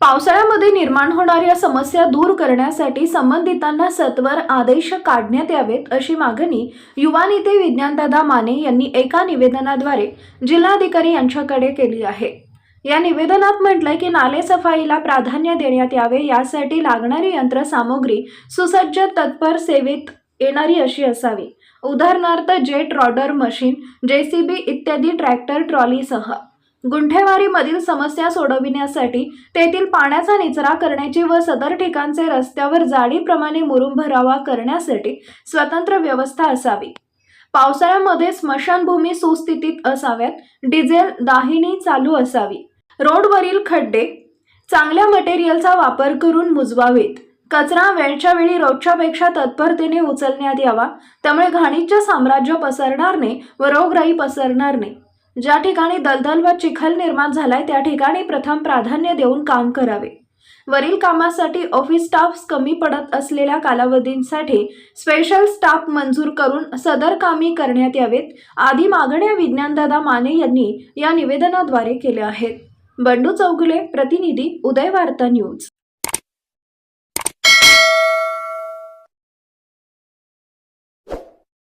पावसाळ्यामध्ये निर्माण होणाऱ्या समस्या दूर करण्यासाठी संबंधितांना सत्वर आदेश काढण्यात यावेत अशी मागणी युवा नेते विज्ञानदादा माने यांनी एका निवेदनाद्वारे जिल्हाधिकारी यांच्याकडे केली आहे. या निवेदनात म्हटलंय की नाले सफाईला प्राधान्य देण्यात यावे यासाठी लागणारी यंत्रसामुग्री सुसज्ज तत्पर सेवेत येणारी अशी असावी. उदाहरणार्थ जेट रॉडर मशीन जेसीबी इत्यादी ट्रॅक्टर ट्रॉलीसह. गुंठेवारीमधील समस्या सोडविण्यासाठी तेथील पाण्याचा निचरा करण्याची व सदर ठिकाणचे रस्त्यावर जाडीप्रमाणे मुरुम भरावा करण्यासाठी स्वतंत्र व्यवस्था असावी. पावसाळ्यामध्ये स्मशानभूमी सुस्थितीत असाव्यात डिझेल दाहिनी चालू असावी. रोडवरील खड्डे चांगल्या मटेरियलचा वापर करून मुजवावेत. कचरा वेळच्या वेळी रोजच्यापेक्षा तत्परतेने उचलण्यात यावा त्यामुळे घाणीचे साम्राज्य पसरणार नाही व रोगराई पसरणार नाही. ज्या ठिकाणी दलदल व चिखल निर्माण झालाय त्या ठिकाणी प्रथम प्राधान्य देऊन काम करावे. वरील कामासाठी ऑफिस स्टाफ कमी पडत असलेल्या कालावधींसाठी स्पेशल स्टाफ मंजूर करून सदर कामी करण्यात यावेत. आदी मागण्या विज्ञानदादा माने यांनी या निवेदनाद्वारे केल्या आहेत. बंडू चौगुले प्रतिनिधी उदय वार्ता न्यूज.